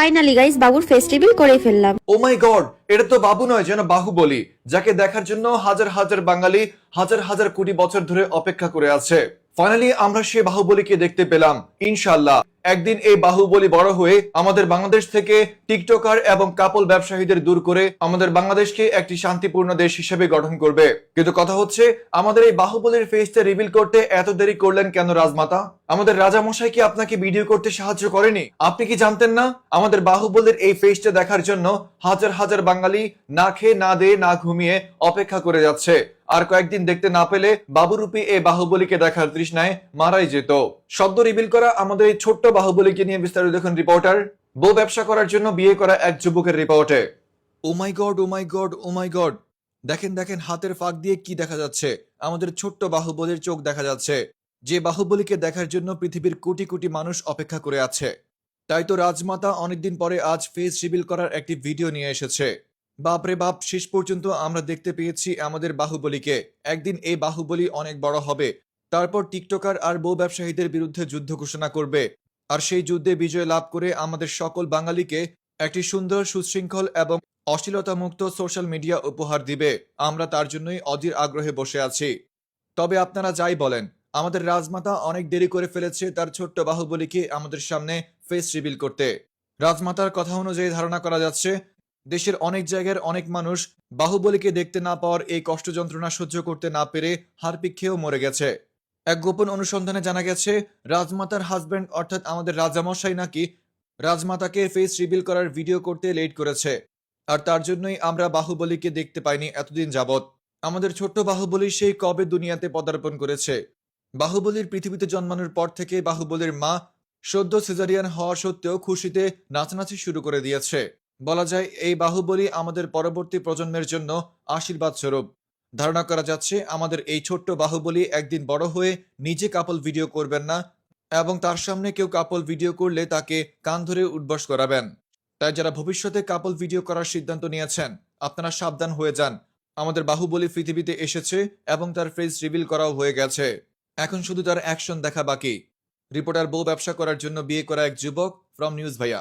Finally guys বাবুর festival করে ফেললাম। ও মাই গড এটা তো বাবু নয়, যেন বাহুবলী যাকে দেখার জন্য হাজার হাজার বাঙালি হাজার হাজার কোটি বছর ধরে অপেক্ষা করে আছে। ফাইনালি আমরা সেই বাহুবলীকে দেখতে পেলাম ইনশাল্লাহ একদিন এই বাহুবলী বড় হয়ে আমাদের বাংলাদেশ থেকে টিকটকার এবং কাপল ব্যবসায়ীদের দূর করে আমাদের বাংলাদেশকে একটি শান্তিপূর্ণ দেশ হিসেবে গঠন করবে। কিন্তু কথা হচ্ছে, আমাদের এই বাহুবলীর ফেসটা রিভিল করতে এত দেরি করলেন কেন রাজমাতা? আমাদের রাজা মশাই কি আপনাকে ভিডিও করতে সাহায্য করেনি? আপনি কি জানতেন না? আমাদের বাহুবলীর এই ফেসটা দেখার জন্য হাজার হাজার বাঙালি না খেয়ে, না দিয়ে, না ঘুমিয়ে অপেক্ষা করে যাচ্ছে। আর কয়েকদিন দেখতে না পেলে বাবুরূপী এই বাহুবলীকে দেখার তৃষ্ণায় মারাই যেত। সদ্য রিভিল করা আমাদের এই ছোট্ট বাহুবলীকে নিয়ে বিস্তারিত দেখুন রিপোর্টার। বউ ব্যবসা করার জন্য বিয়ে করা এক যুবকের রিপোর্টে। ও my god, oh my god, oh my god. দেখেন দেখেন, হাতের ফাঁক দিয়ে কি দেখা যাচ্ছে। আমাদের ছোট্ট বাহুবলীর চোখ দেখা যাচ্ছে। যে বাহুবলীকে দেখার জন্য পৃথিবীর কোটি কোটি মানুষ অপেক্ষা করে আছে। তাই তো রাজমাতা অনেকদিন পরে আজ ফেস রিভিল করার একটি ভিডিও নিয়ে এসেছে। বাপরে বাপ, শেষ পর্যন্ত আমরা দেখতে পেয়েছি আমাদের বাহুবলীকে। একদিন এই বাহুবলী অনেক বড় হবে। তারপর টিকটকার আর বউ ব্যবসায়ীদের বিরুদ্ধে যুদ্ধ ঘোষণা করবে। আর সেই যুদ্ধে বিজয় লাভ করে আমাদের সকল বাঙালিকে একটি সুন্দর সুশৃঙ্খল এবং অশ্লীলতামুক্ত সোশ্যাল মিডিয়া উপহার দিবে। আমরা তার জন্যই অধীর আগ্রহে বসে আছি। তবে আপনারা যাই বলেন, আমাদের রাজমাতা অনেক দেরি করে ফেলেছে তার ছোট্ট বাহুবলীকে আমাদের সামনে ফেস রিভিল করতে। রাজমাতার কথা অনুযায়ী ধারণা করা যাচ্ছে দেশের অনেক জায়গার অনেক মানুষ বাহুবলীকে দেখতে না পাওয়ার এই কষ্ট যন্ত্রণা সহ্য করতে না পেরে হারপিক খেয়েও মরে গেছে। এক গোপন অনুসন্ধানে জানা গেছে, রাজমাতার হাজব্যান্ড অর্থাৎ আমাদের রাজামশাই নাকি রাজমাতাকে ফেস রিভিল করার ভিডিও করতে লেট করেছে। আর তার জন্যই আমরা বাহুবলীকে দেখতে পাইনি এতদিন যাবত আমাদের ছোট্ট বাহুবলী সেই কবে দুনিয়াতে পদার্পণ করেছে? বাহুবলীর পৃথিবীতে জন্মানোর পর থেকে বাহুবলীর মা সদ্য সিজারিয়ান হওয়া সত্ত্বেও খুশিতে নাচানাচি শুরু করে দিয়েছে। বলা যায়, এই বাহুবলী আমাদের পরবর্তী প্রজন্মের জন্য আশীর্বাদ স্বরূপ ধারণা করা যাচ্ছে, আমাদের এই ছোট্ট বাহুবলী একদিন বড় হয়ে নিজে কাপল ভিডিও করবেন না এবং তার সামনে কেউ কাপল ভিডিও করলে তাকে কান ধরে উঠবস করাবেন। তাই যারা ভবিষ্যতে কাপল ভিডিও করার সিদ্ধান্ত নিয়েছেন, আপনারা সাবধান হয়ে যান। আমাদের বাহুবলী পৃথিবীতে এসেছে এবং তার ফেস রিভিল করাও হয়ে গেছে। এখন শুধু তার অ্যাকশন দেখা বাকি। রিপোর্টার বউ ব্যবসা করার জন্য বিয়ে করা এক যুবক, ফ্রম নিউজ ভাইয়া।